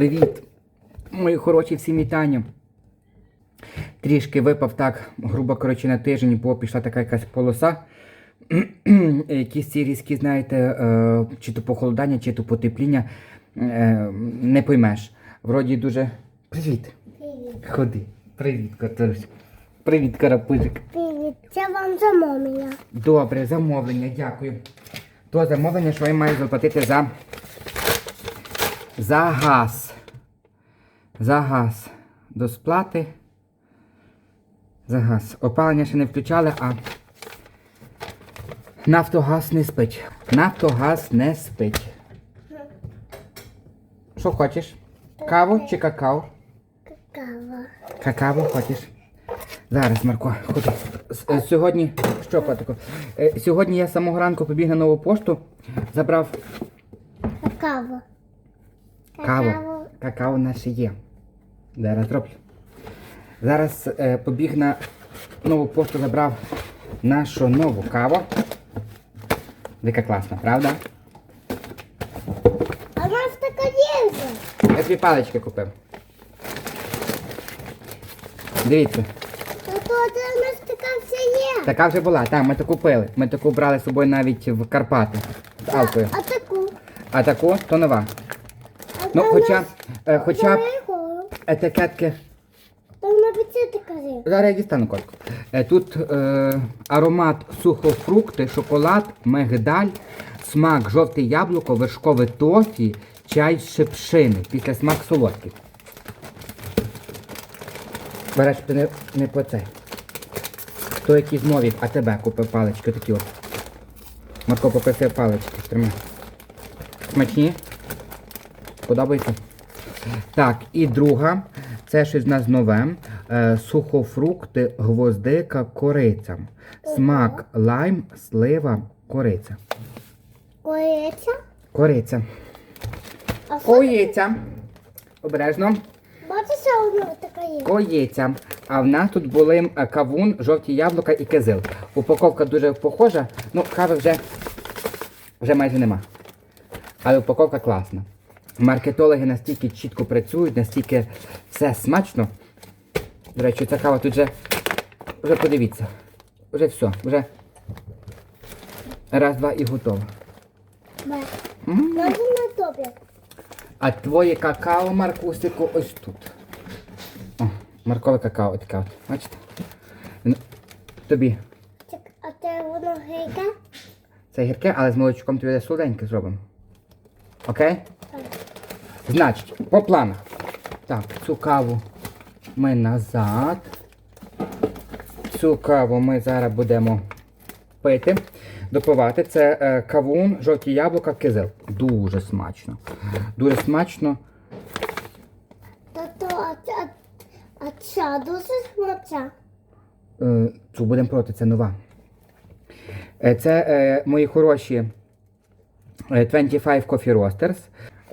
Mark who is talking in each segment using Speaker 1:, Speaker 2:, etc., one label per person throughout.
Speaker 1: Привіт! Мої хороші всім вітання. Трішки випав так, грубо коротше, на тиждень, бо пішла така якась полоса. Якісь ці різкі, знаєте, е, чи то похолодання, чи то потепління, е, не поймеш. Вроді дуже. Привіт!
Speaker 2: Привіт.
Speaker 1: Ходи. Привіт, Катрусь. Привіт, карапузик.
Speaker 2: Привіт. Це вам замовлення.
Speaker 1: Добре, замовлення, дякую. То замовлення, що я маю заплатити за. За газ. За газ. До сплати. За газ. Опалення ще не включали, а. Нафтогаз не спить. Нафтогаз не спить. Що хочеш? Каву чи какао?
Speaker 2: Кава.
Speaker 1: Какао хочеш? Зараз, Марко, ходи. Е, Сьогодні. Що, котику? Е, Сьогодні я з самого ранку побіг на нову пошту, забрав
Speaker 2: Кава.
Speaker 1: Каву. Какао наше є. Зараз зроблю. Зараз е, побіг на нову пошту, забрав нашу нову каву. Яка класна, правда?
Speaker 2: А у нас така є вже.
Speaker 1: Я дві палички купив. Дивіться,
Speaker 2: Та то це у нас така все є.
Speaker 1: така вже була. Так, ми таку купили. Ми таку брали з собою навіть в Карпати з Алкою.
Speaker 2: А таку.
Speaker 1: А таку то нова. Ну, хоча, е, хоча б етикетки.
Speaker 2: Там на піці є.
Speaker 1: Зараз я дістану кольку. Е, Тут е, аромат сухофрукти, шоколад, мигдаль, смак жовте яблуко, вершкове тофі, чай з шипшини. Після смак солодкий. Береш ти не, не по це. То якісь нові, а тебе купив палички такі от. Марко попросив палички. Тримай. Смачні? Подобається? Так, і друга. Це щось в нас нове. Е, сухофрукти, гвоздика, кориця. Смак лайм, слива, кориця. Кориця.
Speaker 2: А що?
Speaker 1: Коїця. Обережно.
Speaker 2: Бачиш, одна така є.
Speaker 1: Коїця. А в нас тут були е, кавун, жовті яблука і кизил. Упаковка дуже похожа. Ну, кави вже, вже майже нема. Але упаковка класна. Маркетологи настільки чітко працюють, настільки все смачно. До речі, ця кава тут вже, вже подивіться. Вже все, вже раз, два і готово.
Speaker 2: Бе. На тобі.
Speaker 1: А твоє какао, Маркусику, ось тут. О, Маркове какао, таке от. Бачите? Ну, Тобі
Speaker 2: Чек, А це воно гейка?
Speaker 1: це гірке, але з молочком тобі солоденьке зробимо. Окей? Значить, по планах. Так, цю каву ми назад. Цю каву ми зараз будемо пити, допивати. Це е, кавун, жовті яблука, кизил. Дуже смачно. Дуже смачно.
Speaker 2: Та то, а а, а ця дуже смачна.
Speaker 1: Е, Цю будемо проти, це нова. Е, Це е, мої хороші е, 25 Coffee Roasters.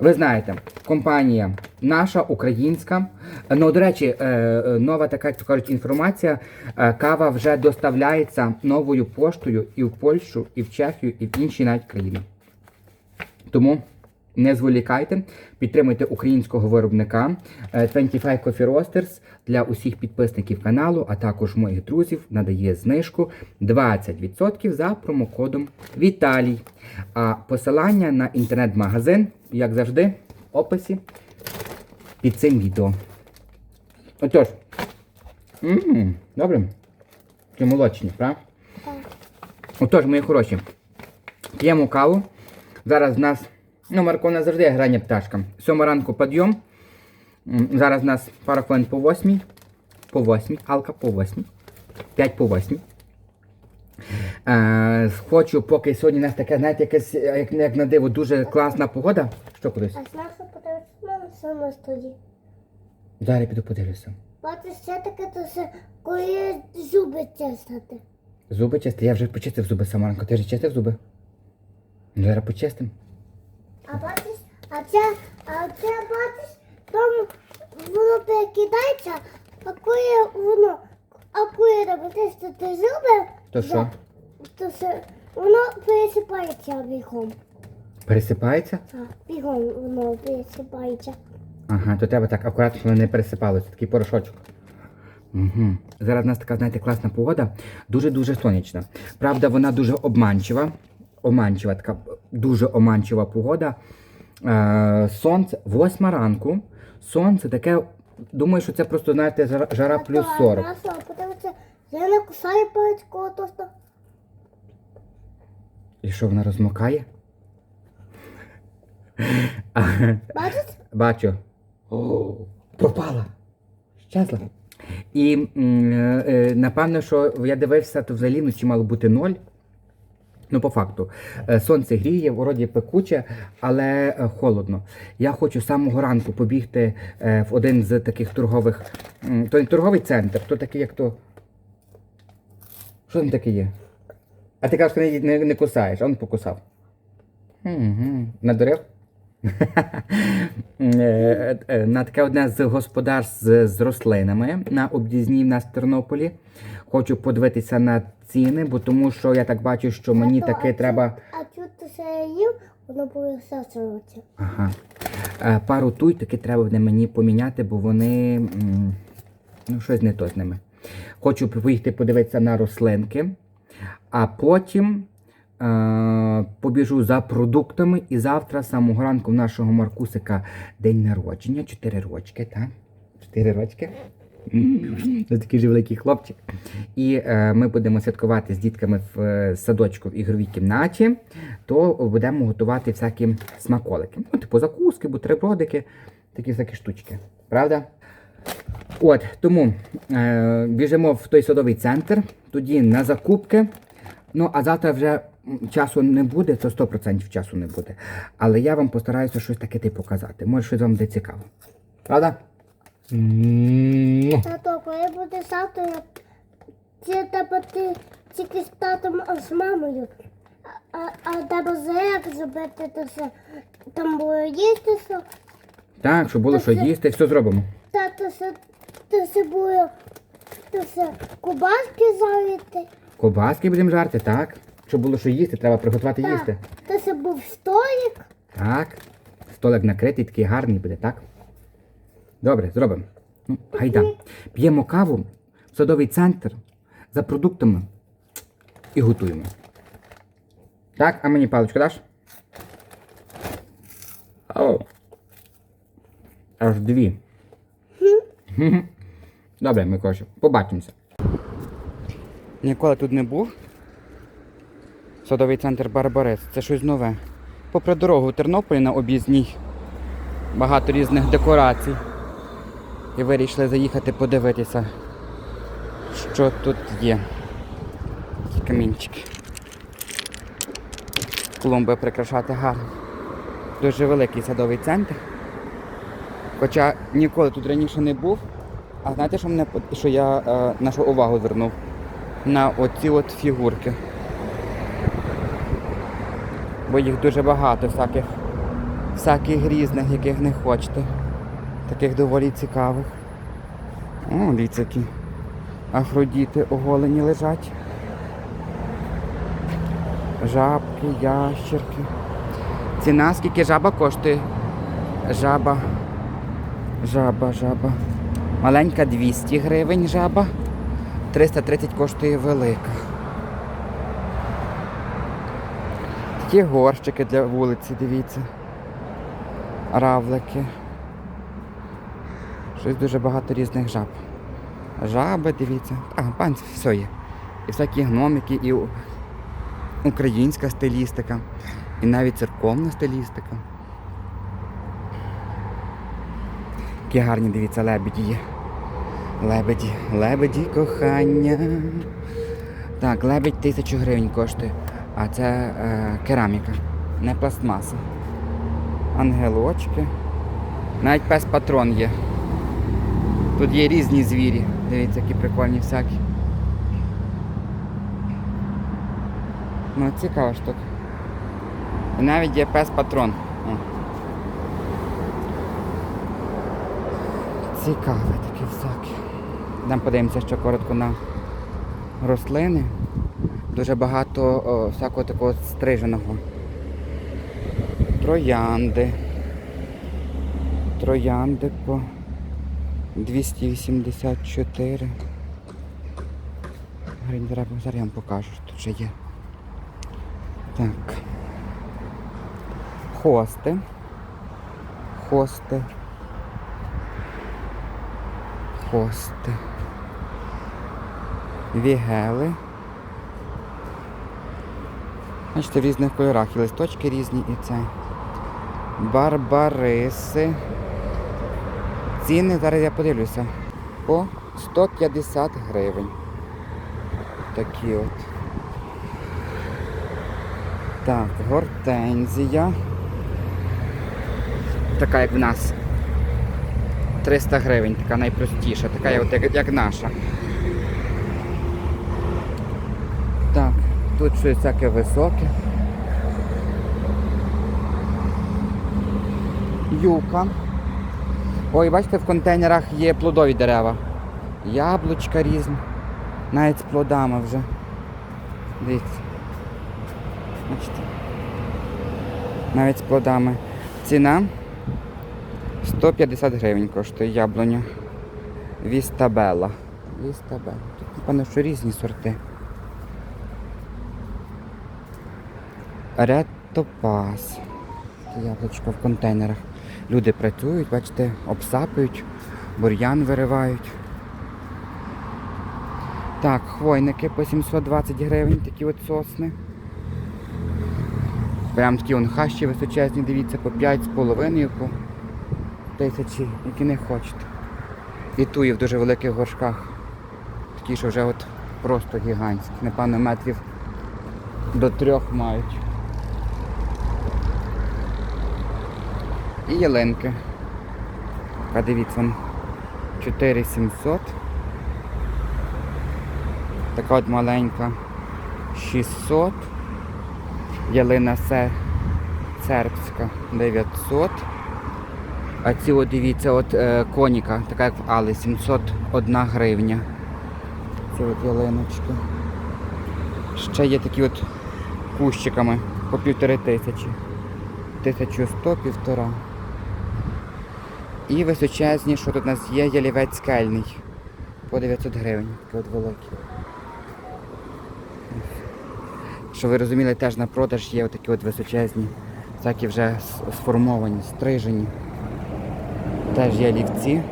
Speaker 1: Ви знаєте, компанія наша, українська. Ну, до речі, е, е, нова така, як кажуть, інформація. Е, Кава вже доставляється новою поштою і в Польщу, і в Чехію, і в інші навіть країни. Тому не зволікайте, підтримуйте українського виробника Е, 25 Coffee Roasters для усіх підписників каналу, а також моїх друзів надає знижку 20% за промокодом Віталій. А посилання на інтернет-магазин, як завжди, в описі під цим відео. Отож, м добре. Такі молочні, правда?
Speaker 2: Так.
Speaker 1: Отож, мої хороші, п'ємо каву. Зараз в нас, ну, Марко, у нас завжди грання пташка. Сьома ранку підйом. Зараз в нас пара хвилин по восьмій. По восьмій. Алка по восьмій. П'ять по восьмій. Е, хочу, поки сьогодні у нас таке, знаєте, якесь, як, як на диво, дуже класна погода. Що кудись?
Speaker 2: А знаєш, що подивитися мене саме студії?
Speaker 1: Зараз піду подивлюся.
Speaker 2: Бачиш, ще таке, то все, коли зуби чистити.
Speaker 1: Зуби чисти. Я вже почистив зуби сама ранку. Ти вже чистив зуби? Ну, зараз почистим.
Speaker 2: А це, а це бачиш, там воно перекидається, а коли воно, а коли робити, що ти зуби,
Speaker 1: То що?
Speaker 2: то все, воно пересипається бігом.
Speaker 1: Пересипається?
Speaker 2: А, бігом воно пересипається.
Speaker 1: Ага, то треба так акуратно, щоб вони не пересипалося, такий порошочок. Угу. Зараз у нас така, знаєте, класна погода, дуже-дуже сонячна. Правда, вона дуже обманчива. Оманчива, така дуже оманчива погода. Е, сонце, восьма ранку. Сонце таке, думаю, що це просто, знаєте, жара, жара плюс 40.
Speaker 2: Я не кусаю палець коло тоста.
Speaker 1: І що вона розмокає?
Speaker 2: Бачиш?
Speaker 1: Бачу. О, пропала. Щасла. І е, е, напевно, що я дивився, то взагалі вночі мало бути ноль. Ну, по факту, Е, сонце гріє, вроді пекуче, але е, холодно. Я хочу з самого ранку побігти е, в один з таких торгових. То не торговий центр, то такий, як то. Що там таке є? А ти кажеш, що не, не, не кусаєш, а він покусав. Угу. Надурив? Е, е, на таке одне з господарств з, рослинами на об'їзній в нас в Тернополі. Хочу подивитися на ціни, бо тому що я так бачу, що мені
Speaker 2: чу-
Speaker 1: треба.
Speaker 2: А це я їв, воно буде серце рвати.
Speaker 1: Ага. Е, Пару туй таки треба буде мені поміняти, бо вони. Ну, щось не то з ними. Хочу поїхати подивитися на рослинки, а потім побіжу за продуктами і завтра самого ранку в нашого Маркусика день народження. Чотири рочки, так? Чотири рочки. Це такий же великий хлопчик. І е, ми будемо святкувати з дітками в е, садочку в ігровій кімнаті, то будемо готувати всякі смаколики. Ну, типу закуски, бутербродики, такі всякі штучки. Правда? От, тому е, біжимо в той садовий центр, тоді на закупки. Ну, а завтра вже часу не буде, то 100% часу не буде. Але я вам постараюся щось таке ти показати. Може, щось вам буде цікаво. Правда?
Speaker 2: Тато, коли буде завтра, це треба ти тільки з татом, а з мамою. А, а, треба заряд зробити, то все. Там буде їсти все.
Speaker 1: Так, щоб було що їсти, все зробимо.
Speaker 2: Тато все, то все буде, то все кубаски залити.
Speaker 1: Кобаски будемо жарти, так. Щоб було що їсти, треба приготувати
Speaker 2: Так,
Speaker 1: їсти.
Speaker 2: то все був столик.
Speaker 1: Так. Столик накритий, такий гарний буде, так? Добре, зробимо. Ну, гайда. П'ємо каву в садовий центр за продуктами і готуємо. Так, а мені паличку даш? О. Аж дві. Добре, Микоша, побачимося. Ніколи тут не був. Садовий центр Барбарес. Це щось нове. Попри дорогу в Тернополі на об'їзній. Багато різних декорацій. І вирішили заїхати подивитися, що тут є. Такі камінчики. Клумби прикрашати гарно. Дуже великий садовий центр. Хоча ніколи тут раніше не був. А знаєте, що мене що я е, нашу увагу звернув? На оці от фігурки. Бо їх дуже багато всяких, всяких різних, яких не хочете. Таких доволі цікавих. О, дивіться, які афродіти оголені лежать. Жабки, ящерки. Ціна скільки жаба коштує? Жаба. Жаба, жаба. Маленька 200 гривень жаба. 330 коштує велика. Такі горщики для вулиці, дивіться. Равлики. Щось дуже багато різних жаб. Жаби, дивіться. А, пан, все є. І всякі гномики, і українська стилістика, і навіть церковна стилістика. Які гарні, дивіться, лебеді є. Лебеді, лебеді кохання. Так, лебедь тисячу гривень коштує. А це е, кераміка, не пластмаса. Ангелочки. Навіть пес патрон є. Тут є різні звірі. Дивіться, які прикольні всякі. Ну, цікава штука. І навіть є пес патрон. Цікаве таке всяке. Йдемо подивимося ще коротко на рослини. Дуже багато о, всякого такого стриженого. Троянди. Троянди по 284. Гривень треба, зараз я вам покажу, що тут ще є. Так. Хости. Хости. Хости. Вігели. Бачите, в різних кольорах. І листочки різні, і це. Барбариси. Ціни, зараз я подивлюся. По 150 гривень. Такі от. Так, гортензія. Така, як в нас. 300 гривень, така найпростіша, така як, як, наша. Так, тут щось всяке високе. Юка. Ой, бачите, в контейнерах є плодові дерева. Яблучка різні. Навіть з плодами вже. Дивіться. Бачите. Навіть з плодами. Ціна 150 гривень коштує яблуня. Вістабела. Вістабела. Тут, напевно, що різні сорти. Ретопас. Таке Яблучко в контейнерах. Люди працюють, бачите, обсапують, бур'ян виривають. Так, хвойники по 720 гривень, такі от сосни. Прям такі вон хащі височезні, дивіться, по 5,5 по тисячі, які не хочете. І туї в дуже великих горшках. Такі, що вже от просто гігантські. Напевно, метрів до трьох мають. І ялинки. А дивіться, 4700. Така от маленька 600. Ялина се... сербська 900. А ці от дивіться, от е, коніка, така як в Али, 701 гривня. Ці от ялиночки. Ще є такі от кущиками по півтори тисячі. 1100, півтора. І височезні, що тут у нас є, ялівець скельний. По 900 гривень. Такий от великий. Що ви розуміли, теж на продаж є отакі от височезні, всякі вже сформовані, стрижені. Теж є лівці.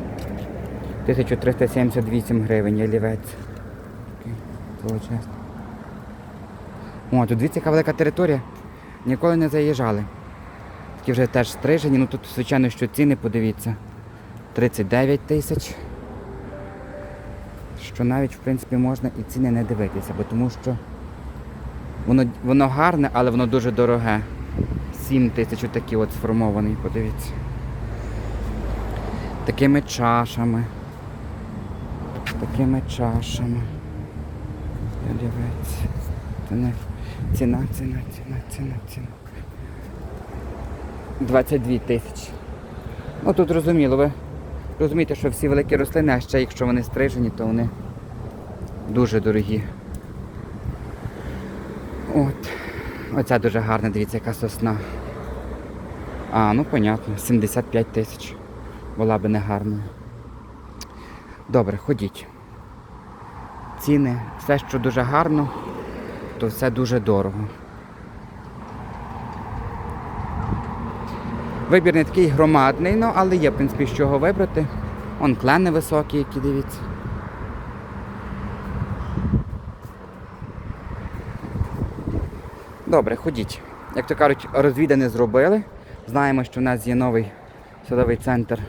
Speaker 1: 1378 гривень ялівець. О, тут дивіться, яка велика територія. Ніколи не заїжджали. Такі вже теж стрижені, ну тут, звичайно, що ціни, подивіться. 39 тисяч. Що навіть, в принципі, можна і ціни не дивитися, бо тому що воно, воно гарне, але воно дуже дороге. 7 тисяч отакі от сформований, подивіться. Такими чашами. Такими чашами. Дивіться. Ціна, ціна, ціна, ціна, ціна, ціна. 22 тисячі. Ну тут зрозуміло, ви розумієте, що всі великі рослини, а ще якщо вони стрижені, то вони дуже дорогі. От. Оця дуже гарна, дивіться, яка сосна. А, ну понятно, 75 тисяч. Була би не гарною. Добре, ходіть. Ціни, все, що дуже гарно, то все дуже дорого. Вибір не такий громадний, ну, але є, в принципі, з чого вибрати. Он клени високі, які дивіться. Добре, ходіть. Як то кажуть, розвідане зробили. Знаємо, що в нас є новий садовий центр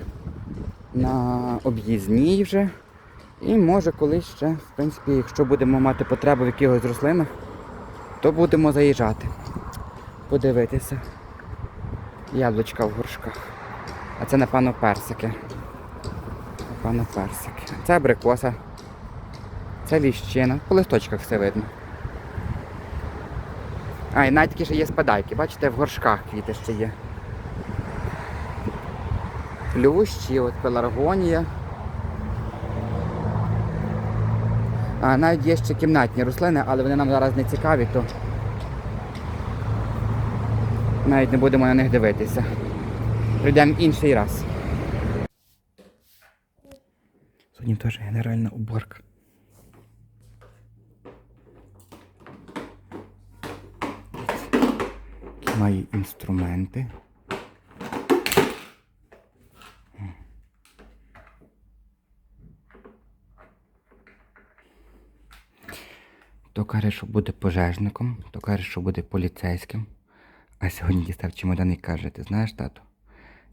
Speaker 1: на об'їзній вже. І може колись ще, в принципі, якщо будемо мати потребу в якихось рослинах, то будемо заїжджати. Подивитися. Яблучка в горшках. А це, напевно, персики. Напевно, персики. Це абрикоса. Це ліщина. По листочках все видно. А, і навіть такі ще є спадайки. Бачите, в горшках квіти ще є. Плющі, от пеларгонія. А, навіть є ще кімнатні рослини, але вони нам зараз не цікаві, то навіть не будемо на них дивитися. Прийдемо інший раз. Сьогодні теж генеральна уборка. Маю інструменти. То каже, що буде пожежником, то каже, що буде поліцейським. А сьогодні дістав чемодан і каже, ти знаєш, тату,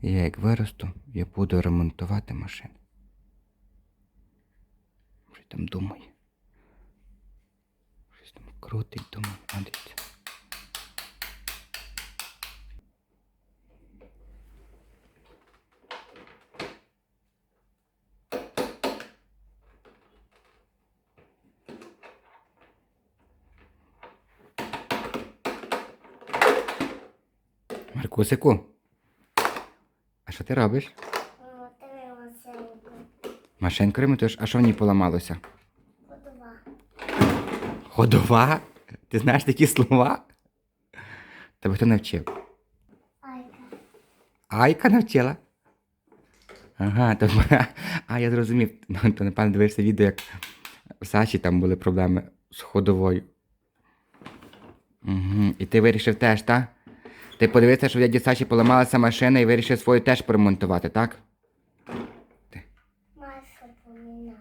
Speaker 1: я як виросту, я буду ремонтувати машини. Що там думає? Щось там крутить, думає, а дивіться. Маркусику, а що ти робиш? Машинку ремонтуєш? А що в ній поламалося?
Speaker 2: Ходова.
Speaker 1: Ходова? Ти знаєш такі слова? Тебе хто навчив?
Speaker 2: Айка.
Speaker 1: Айка навчила? Ага, то, а я зрозумів. Ну, то напевно дивишся відео, як в Саші там були проблеми з ходовою. Угу. І ти вирішив теж, так? Ти подивився, що в дяді Саші поламалася машина і вирішив свою теж поремонтувати, так?
Speaker 2: Масло поміняти.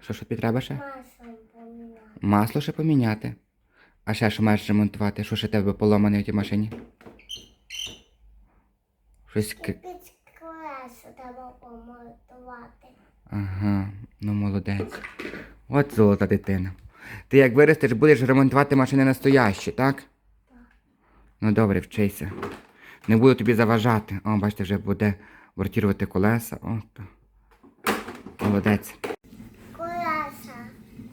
Speaker 1: Що що тобі треба ще?
Speaker 2: Масло поміняти.
Speaker 1: Масло ще поміняти. А ще що маєш ремонтувати? Що ще тебе поламане в тій машині? Щось
Speaker 2: Під колесо треба помонтувати.
Speaker 1: Ага, ну молодець. От золота дитина. Ти як виростеш, будеш ремонтувати машини настоящі, так? Ну добре, вчися. Не буду тобі заважати. О, бачите, вже буде вортірувати колеса. От. Молодець.
Speaker 2: Колеса.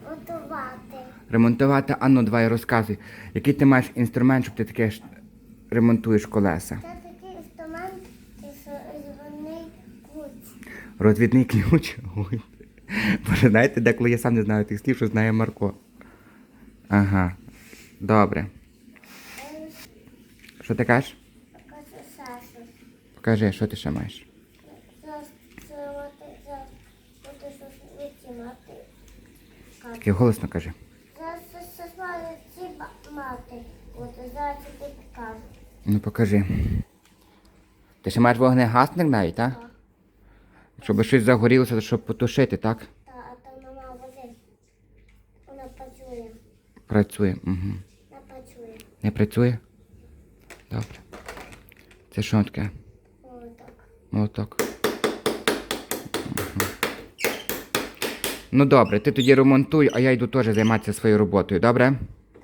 Speaker 2: Готувати.
Speaker 1: Ремонтувати, а ну давай розказуй. Який ти маєш інструмент, щоб ти таке ж ремонтуєш колеса?
Speaker 2: Це такий інструмент із званий ключ.
Speaker 1: Розвідний ключ. Ой. Боже, знаєте, деколи я сам не знаю тих слів, що знає Марко. Ага. Добре. Що ти кажеш? Покажи, що ти ще маєш. Таке голосно кажи. Ну покажи. Ти ще маєш вогнегасник навіть, так?
Speaker 2: Так.
Speaker 1: Щоб щось загорілося, щоб потушити, так?
Speaker 2: Та, а там мама води. Вона працює.
Speaker 1: Працює. Угу.
Speaker 2: Не працює.
Speaker 1: Не працює? Добре. Це що таке? Молоток. Мгм. Ну добре, ти тоді ремонтуй, а я йду теж займатися своєю роботою, добре? Так.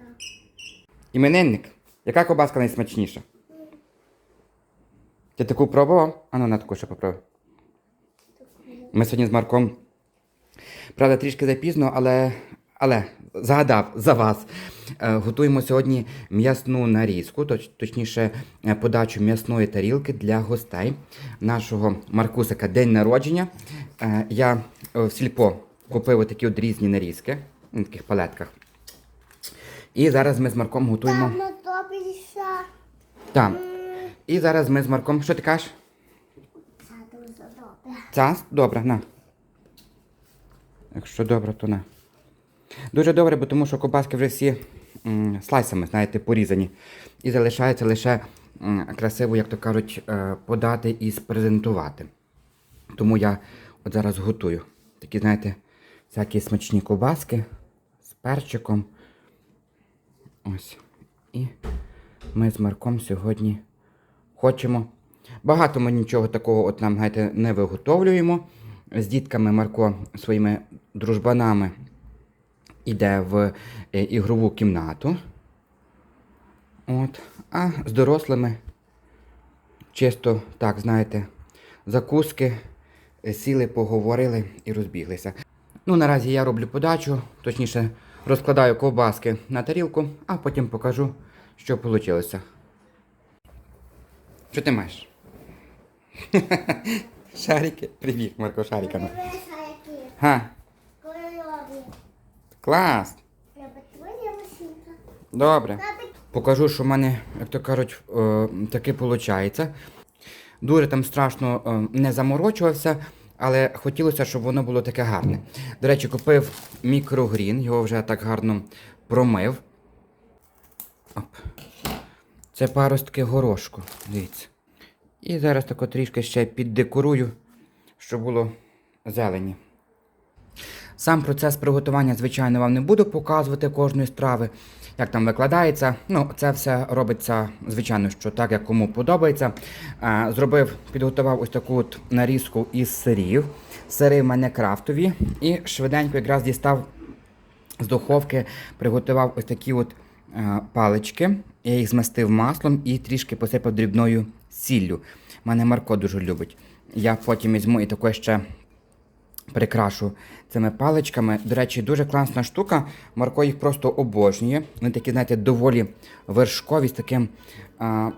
Speaker 1: Іменинник, яка ковбаска найсмачніша? Ти таку пробував? А ну на таку ще попробуй. Ми сьогодні з Марком. Правда, трішки запізно, але, але загадав за вас. Е, Готуємо сьогодні м'ясну нарізку, точ, точніше, е, подачу м'ясної тарілки для гостей нашого Маркусика день народження. Е, Я в сільпо купив такі от різні нарізки на таких палетках. І зараз ми з Марком готуємо.
Speaker 2: Там.
Speaker 1: І зараз ми з Марком. Що ти кажеш?
Speaker 2: Це дуже добре.
Speaker 1: Ця? Добре, на. Якщо добре, то на. Дуже добре, бо тому що ковбаски вже всі м, слайсами, знаєте, порізані. І залишається лише м, красиво, як то кажуть, е, подати і спрезентувати. Тому я от зараз готую такі, знаєте, всякі смачні ковбаски з перчиком. Ось. І ми з Марком сьогодні хочемо. Багато ми нічого такого от нам знаєте, не виготовлюємо. З дітками Марко своїми дружбанами йде в е, ігрову кімнату. От. А з дорослими чисто, так, знаєте, закуски, е, сіли, поговорили і розбіглися. Ну, наразі я роблю подачу, точніше, розкладаю ковбаски на тарілку, а потім покажу, що вийшло. Що ти маєш? Шарики. Привіт, Марко, шариками.
Speaker 2: Кольорові.
Speaker 1: Клас. Добре. Покажу, що в мене, як то кажуть, е, таки виходить. Дуже там страшно е, не заморочувався. але хотілося, щоб воно було таке гарне. До речі, купив мікрогрін, його вже так гарно промив. Оп. Це паростки горошку. Дивіться. І зараз тако трішки ще піддекорую, щоб було зелені. Сам процес приготування, звичайно, вам не буду показувати кожної страви, як там викладається. Ну, це все робиться, звичайно, що так, як кому подобається. Зробив, підготував ось таку от нарізку із сирів. Сири в мене крафтові. І швиденько якраз дістав з духовки, приготував ось такі от е, палички. Я їх змастив маслом і трішки посипав дрібною сіллю. Мене Марко дуже любить. Я потім візьму і таке ще прикрашу цими паличками. До речі, дуже класна штука. Марко їх просто обожнює. Вони такі, знаєте, доволі вершкові з таким. А,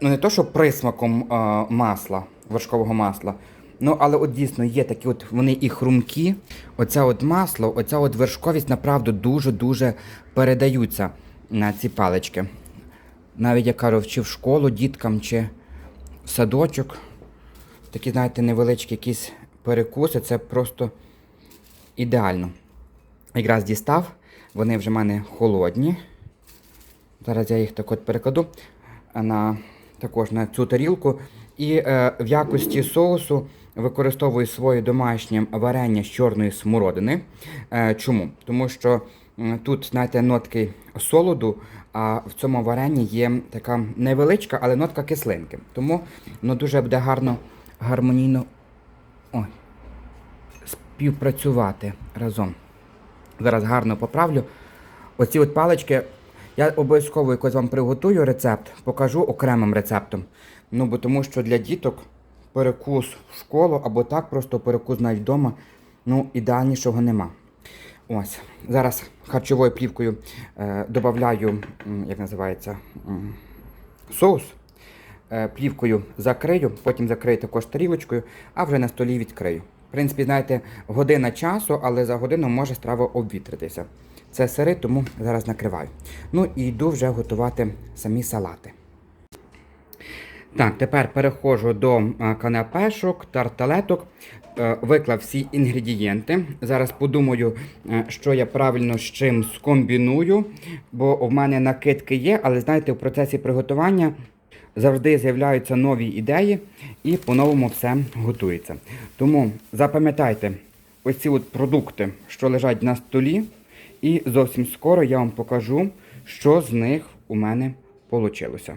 Speaker 1: ну, не то, що присмаком а, масла, вершкового масла. Ну, але от дійсно є такі, от вони і хрумкі. Оце от масло, оця от вершковість, направду, дуже-дуже передаються на ці палички. Навіть я кажу, чи в школу діткам, чи в садочок. Такі, знаєте, невеличкі якісь перекуси, це просто ідеально. Якраз дістав, вони вже в мене холодні. Зараз я їх так от перекладу на, також на цю тарілку. І е, в якості соусу використовую своє домашнє варення з чорної смородини. Е, чому? Тому що м, тут, знаєте, нотки солоду, а в цьому варенні є така невеличка, але нотка кислинки. Тому воно дуже буде гарно, гармонійно ой, співпрацювати разом. Зараз гарно поправлю. Оці от палички. Я обов'язково якось вам приготую рецепт, покажу окремим рецептом. Ну, бо тому що для діток перекус в школу або так просто перекус навіть вдома, ну, ідеальнішого нема. Ось. Зараз харчовою плівкою е, додаю, як називається, соус. Е, плівкою закрию, потім закрию також тарілочкою, а вже на столі відкрию. В принципі, знаєте, година часу, але за годину може страва обвітритися. Це сири, тому зараз накриваю. Ну і йду вже готувати самі салати. Так, тепер переходжу до е, канапешок, тарталеток. Е, Виклав всі інгредієнти. Зараз подумаю, що я правильно з чим скомбіную, бо в мене накидки є, але знаєте, в процесі приготування завжди з'являються нові ідеї і по-новому все готується. Тому запам'ятайте ось ці от продукти, що лежать на столі, і зовсім скоро я вам покажу, що з них у мене вийшло.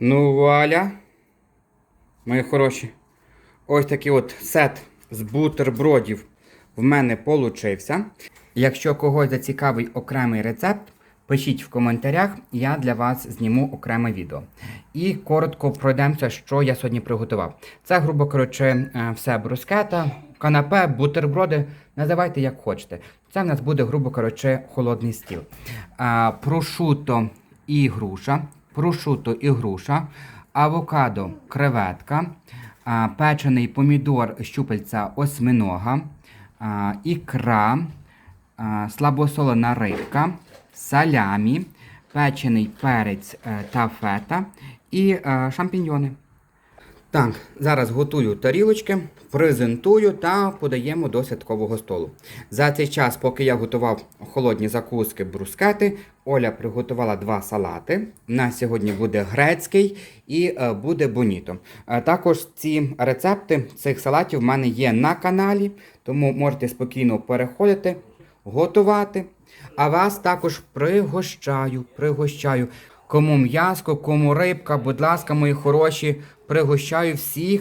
Speaker 1: Ну, вуаля, мої хороші. Ось такий от сет з бутербродів в мене получився. Якщо когось зацікавить окремий рецепт, пишіть в коментарях, я для вас зніму окреме відео. І коротко пройдемося, що я сьогодні приготував. Це, грубо кажучи, е, все брускета, канапе, бутерброди, називайте як хочете. Це в нас буде, грубо кажучи, холодний стіл. Прошуто і груша, прошуто і груша, авокадо, креветка, печений помідор щупальця осьминога, ікра, слабосолена рибка, салямі, печений перець е, та фета і е, шампіньйони. Так, зараз готую тарілочки, презентую та подаємо до святкового столу. За цей час, поки я готував холодні закуски брускети, Оля приготувала два салати. У нас сьогодні буде грецький і е, буде боніто. Також ці рецепти цих салатів в мене є на каналі, тому можете спокійно переходити, готувати. А вас також пригощаю, пригощаю. Кому м'яско, кому рибка, будь ласка, мої хороші, пригощаю всіх.